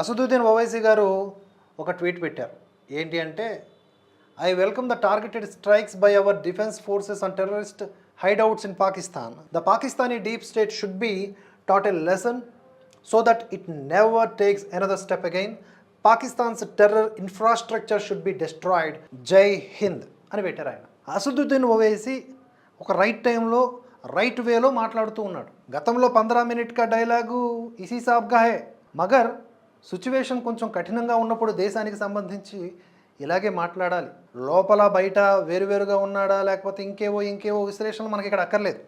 అసదుద్దీన్ ఓవైసీ గారు ఒక ట్వీట్ పెట్టారు. ఏంటి అంటే I welcome the targeted strikes by our defence forces and terrorist hideouts in Pakistan. The Pakistani deep state should be taught a lesson so that it never takes another step again. Pakistan's terror infrastructure should be destroyed. Jai Hind అని పెట్టారు ఆయన. అసదుద్దీన్ ఓవైసీ ఒక right టైంలో right వేలో మాట్లాడుతూ ఉన్నాడు. గతంలో పంద్రా మినిట్ కా డైలాగు ఇసీ సాబ్గా హే. మగర్ సిచ్యువేషన్ కొంచెం కఠినంగా ఉన్నప్పుడు దేశానికి సంబంధించి ఇలాగే మాట్లాడాలి. లోపల బయట వేరువేరుగా ఉన్నాడా లేకపోతే ఇంకేవో ఇంకేవో విశ్లేషణ మనకి ఇక్కడ అక్కర్లేదు.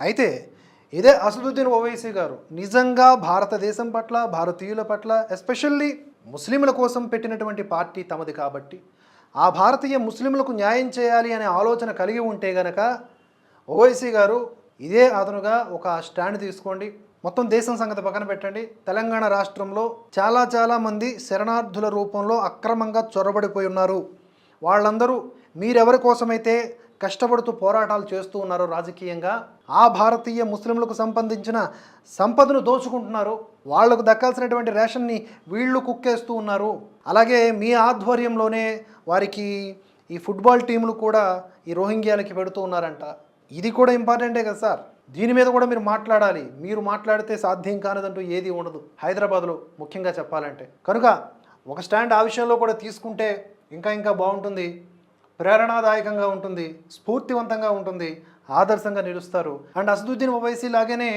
అయితే ఇదే అసదుద్దీన్ ఓవైసీ గారు నిజంగా భారతదేశం పట్ల భారతీయుల పట్ల ఎస్పెషల్లీ ముస్లింల కోసం పెట్టినటువంటి పార్టీ తమది కాబట్టి ఆ భారతీయ ముస్లింలకు న్యాయం చేయాలి అనే ఆలోచన కలిగి ఉంటే గనక ఓవైసీ గారు ఇదే అదనుగా ఒక స్టాండ్ తీసుకోండి. మొత్తం దేశం సంగతి పక్కన పెట్టండి. తెలంగాణ రాష్ట్రంలో చాలా చాలా మంది శరణార్థుల రూపంలో అక్రమంగా చొరబడిపోయి ఉన్నారు. వాళ్ళందరూ మీరెవరి కోసమైతే కష్టపడుతూ పోరాటాలు చేస్తూ ఉన్నారో రాజకీయంగా ఆ భారతీయ ముస్లింలకు సంబంధించిన సంపదను దోచుకుంటున్నారు. వాళ్ళకు దక్కాల్సినటువంటి రేషన్ని వీళ్ళు కుక్కేస్తూ ఉన్నారు. అలాగే మీ ఆధ్వర్యంలోనే వారికి ఈ ఫుట్బాల్ టీంలు కూడా ఈ రోహింగ్యాలకి పెడుతూ ఉన్నారంట. ఇది కూడా ఇంపార్టెంటే కదా సార్? దీని మీద కూడా మీరు మాట్లాడాలి. మీరు మాట్లాడితే సాధ్యం కానిదంటూ ఏది ఉండదు. హైదరాబాద్లో ముఖ్యంగా చెప్పాలంటే. కనుక ఒక స్టాండ్ ఆ విషయంలో కూడా తీసుకుంటే ఇంకా ఇంకా బాగుంటుంది. ప్రేరణాదాయకంగా ఉంటుంది. స్ఫూర్తివంతంగా ఉంటుంది. ఆదర్శంగా నిలుస్తారు. అండ్ అసదుద్దీన్ ఓవైసీ లాగానే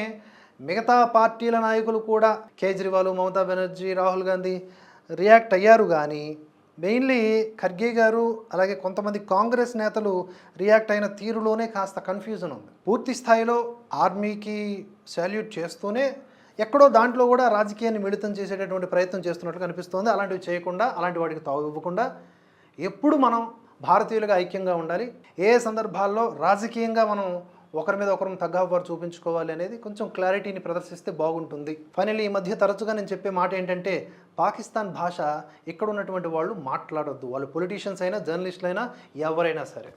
మిగతా పార్టీల నాయకులు కూడా కేజ్రీవాల్ మమతా బెనర్జీ రాహుల్ గాంధీ రియాక్ట్ అయ్యారు కానీ మెయిన్లీ ఖర్గే గారు అలాగే కొంతమంది కాంగ్రెస్ నేతలు రియాక్ట్ అయిన తీరులోనే కాస్త కన్ఫ్యూజన్ ఉంది. పూర్తి స్థాయిలో ఆర్మీకి సాల్యూట్ చేస్తూనే ఎక్కడో దాంట్లో కూడా రాజకీయాన్ని మిళితం చేసేటటువంటి ప్రయత్నం చేస్తున్నట్లు కనిపిస్తోంది. అలాంటివి చేయకుండా అలాంటి వాటికి తావు ఇవ్వకుండా ఎప్పుడు మనం భారతీయులుగా ఐక్యంగా ఉండాలి. ఏ సందర్భాల్లో రాజకీయంగా మనం ఒకరి మీద ఒకరు తగ్గవారు చూపించుకోవాలి అనేది కొంచెం క్లారిటీని ప్రదర్శిస్తే బాగుంటుంది. ఫైనల్లీ ఈ మధ్య తరచుగా నేను చెప్పే మాట ఏంటంటే పాకిస్తాన్ భాష ఇక్కడ ఉన్నటువంటి వాళ్ళు మాట్లాడొద్దు. వాళ్ళు పొలిటీషియన్స్ అయినా జర్నలిస్టులు అయినా ఎవరైనా సరే.